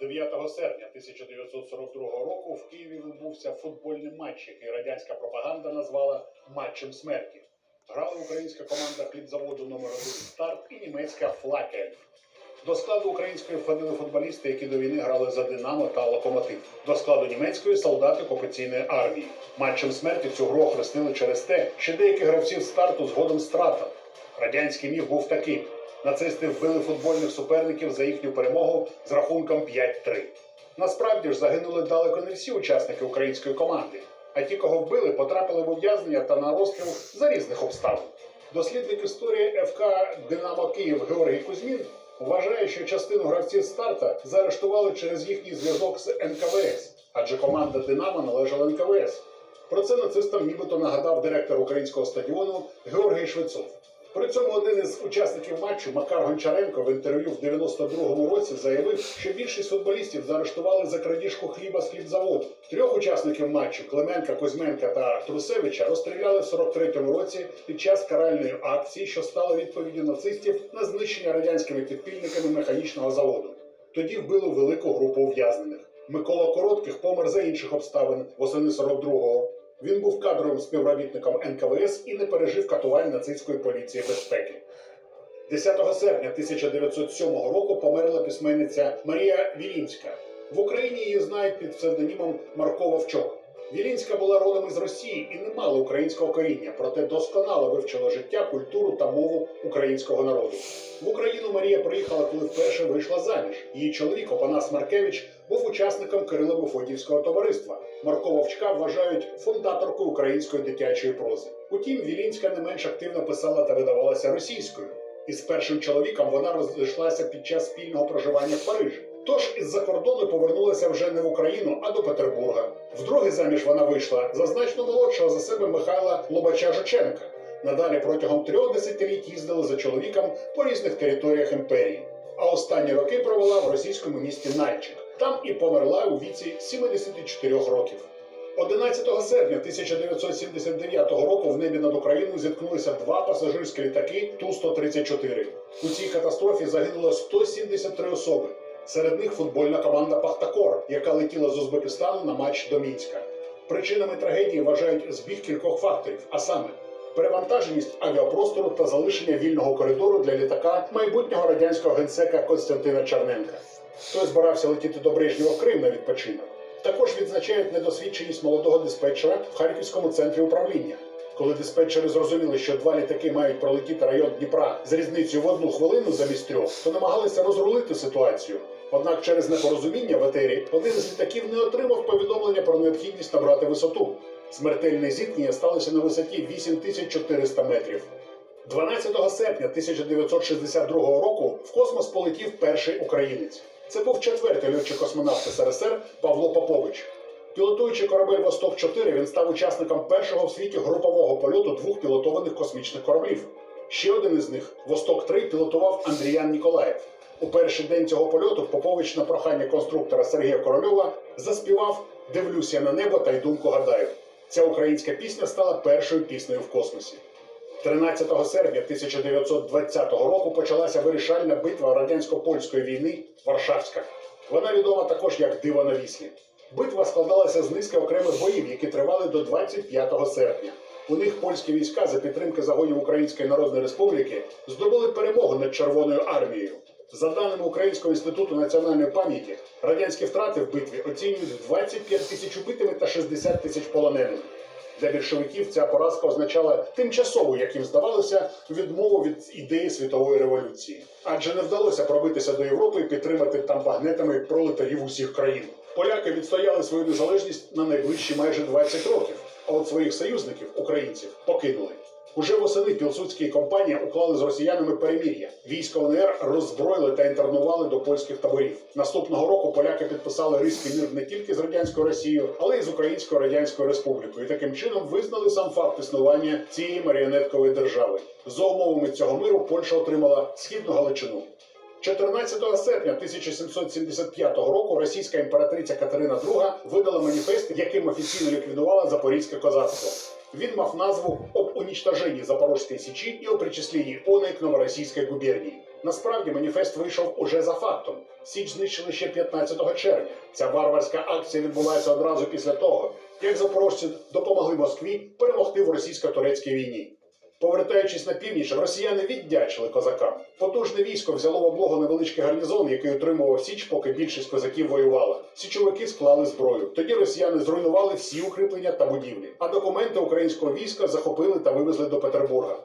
9 серпня 1942 року в Києві відбувся футбольний матч, який радянська пропаганда назвала матчем смерті. Грали українська команда хлібзаводу номер 1 старт і німецька Флакель. До складу української входили футболісти, які до війни грали за Динамо та Локомотив. До складу німецької солдати окупаційної армії. Матчем смерті цю гру охрестили через те, що деякі гравців старту згодом стратили. Радянський міф був таким: нацисти вбили футбольних суперників за їхню перемогу з рахунком 5-3. Насправді ж загинули далеко не всі учасники української команди, а ті, кого вбили, потрапили в ув'язнення та на розстріл за різних обставин. Дослідник історії ФК Динамо Київ Георгій Кузьмін вважає, що частину гравців старта заарештували через їхній зв'язок з НКВС, адже команда Динамо належала НКВС. Про це нацистам нібито нагадав директор українського стадіону Георгій Швецов. При цьому один із учасників матчу Макар Гончаренко в інтерв'ю в 92-му році заявив, що більшість футболістів заарештували за крадіжку хліба з хлібзаводу. Трьох учасників матчу Клименка, Кузьменка та Трусевича розстріляли в 43-му році під час каральної акції, що стала відповіддю нацистів на знищення радянськими підпільниками механічного заводу. Тоді вбили велику групу ув'язнених. Микола Коротких помер за інших обставин восени 42-го. Він був кадровим співробітником НКВС і не пережив катувань нацистської поліції безпеки. 10 серпня 1907 року померла письменниця Марія Вілінська. В Україні її знають під псевдонімом Марко Вовчок. Вілінська була родом із Росії і не мала українського коріння, проте досконало вивчила життя, культуру та мову українського народу. В Україну Марія приїхала, коли вперше вийшла заміж. Її чоловік Опанас Маркевич був учасником Кирило-Мефодіївського товариства. Марко Вовчка вважають фундаторкою української дитячої прози. Утім, Вілінська не менш активно писала та видавалася російською. Із першим чоловіком вона розійшлася під час спільного проживання в Парижі. Тож із-за кордону повернулася вже не в Україну, а до Петербурга. Вдруге заміж вона вийшла за значно молодшого за себе Михайла Лобача Жученка. Надалі протягом трьох десятиліть їздили за чоловіком по різних територіях імперії. А останні роки провела в російському місті Нальчик. Там і померла у віці 74 років. 11 серпня 1979 року в небі над Україною зіткнулися два пасажирські літаки Ту-134. У цій катастрофі загинуло 173 особи. Серед них футбольна команда Пахтакор, яка летіла з Узбекистану на матч до Мінська. Причинами трагедії вважають збіг кількох факторів, а саме перевантаженість авіапростору та залишення вільного коридору для літака майбутнього радянського генсека Константина Черненка. Той збирався летіти до Брежнєва в Крим на відпочинок. Також відзначають недосвідченість молодого диспетчера в Харківському центрі управління. Коли диспетчери зрозуміли, що два літаки мають пролетіти район Дніпра з різницею в одну хвилину замість трьох, то намагалися розрулити ситуацію. Однак через непорозуміння в етері один з літаків не отримав повідомлення про необхідність набрати висоту. Смертельне зіткнення сталося на висоті 8400 метрів. 12 серпня 1962 року в космос полетів перший українець. Це був четвертий льотчик-космонавт СРСР Павло Попович. Пілотуючи корабель Восток 4 він став учасником першого в світі групового польоту двох пілотованих космічних кораблів. Ще один із них Восток 3 пілотував Андріян Ніколаєв. У перший день цього польоту Попович на прохання конструктора Сергія Корольова заспівав Дивлюся на небо та й думку гадаю. Ця українська пісня стала першою піснею в космосі. 13 серпня 1920 року почалася вирішальна битва радянсько-польської війни Варшавська. Вона відома також як Диво на Віслі. Битва складалася з низки окремих боїв, які тривали до 25 серпня. У них польські війська за підтримки загонів Української Народної Республіки здобули перемогу над Червоною армією. За даними Українського інституту національної пам'яті, радянські втрати в битві оцінюють 25 тисяч убитими та 60 тисяч полоненими. Для більшовиків ця поразка означала тимчасову, як їм здавалося, відмову від ідеї світової революції. Адже не вдалося пробитися до Європи і підтримати там багнетами пролетарів усіх країн. Поляки відстояли свою незалежність на найближчі майже 20 років, а от своїх союзників, українців, покинули. Уже восени Пілсудські компанія уклали з росіянами перемір'я. Війська УНР роззброїли та інтернували до польських таборів. Наступного року поляки підписали Ризький мир не тільки з радянською Росією, але й з Українською Радянською Республікою. І таким чином визнали сам факт існування цієї маріонеткової держави. За умовами цього миру Польща отримала східну Галичину. 14 серпня 1775 року російська імператриця Катерина II видала маніфест, яким офіційно ліквідувала запорізьке козацтво. Він мав назву «Об уничтожении Запорожской Січі і о причисленні оної к Новоросійській губернії. Насправді маніфест вийшов уже за фактом. Січ знищили ще 15 червня. Ця варварська акція відбулася одразу після того, як запорожці допомогли Москві перемогти в російсько-турецькій війні. Повертаючись на північ, росіяни віддячили козакам. Потужне військо взяло в облогу невеличкий гарнізон, який утримував Січ, поки більшість козаків воювала. Січовики склали зброю. Тоді росіяни зруйнували всі укріплення та будівлі, а документи українського війська захопили та вивезли до Петербурга.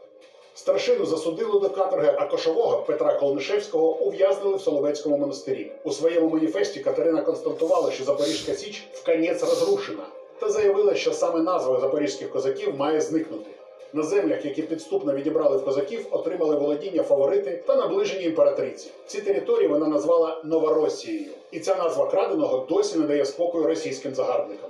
Старшину засудили до каторги, а кошового Петра Колнишевського ув'язнили в Соловецькому монастирі. У своєму маніфесті Катерина констатувала, що Запорізька Січ вконець розрушена, та заявила, що саме назва запорізьких козаків має зникнути. На землях, які підступно відібрали в козаків, отримали володіння фаворити та наближені імператриці. Ці території вона назвала Новоросією, і ця назва краденого досі не дає спокою російським загарбникам.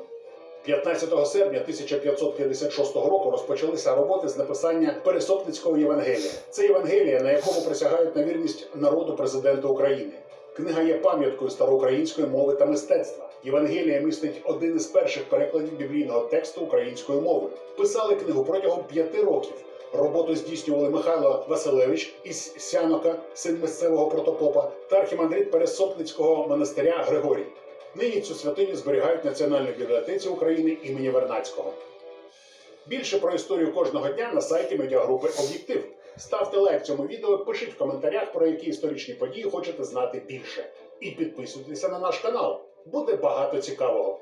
15 серпня 1556 року розпочалися роботи з написання Пересопницького Євангелія. Це Євангелія, на якому присягають на вірність народу президента України. Книга є пам'яткою староукраїнської мови та мистецтва. Євангелія містить один із перших перекладів біблійного тексту українською мовою. Писали книгу протягом п'яти років. Роботу здійснювали Михайло Василевич із Сянока, син місцевого протопопа, та архімандрит Пересопницького монастиря Григорій. Нині цю святиню зберігають в Національній бібліотеці України імені Вернацького. Більше про історію кожного дня на сайті медіагрупи Об'єктив. Ставте лайк цьому відео, пишіть в коментарях, про які історичні події хочете знати більше. І підписуйтеся на наш канал. Буде багато цікавого.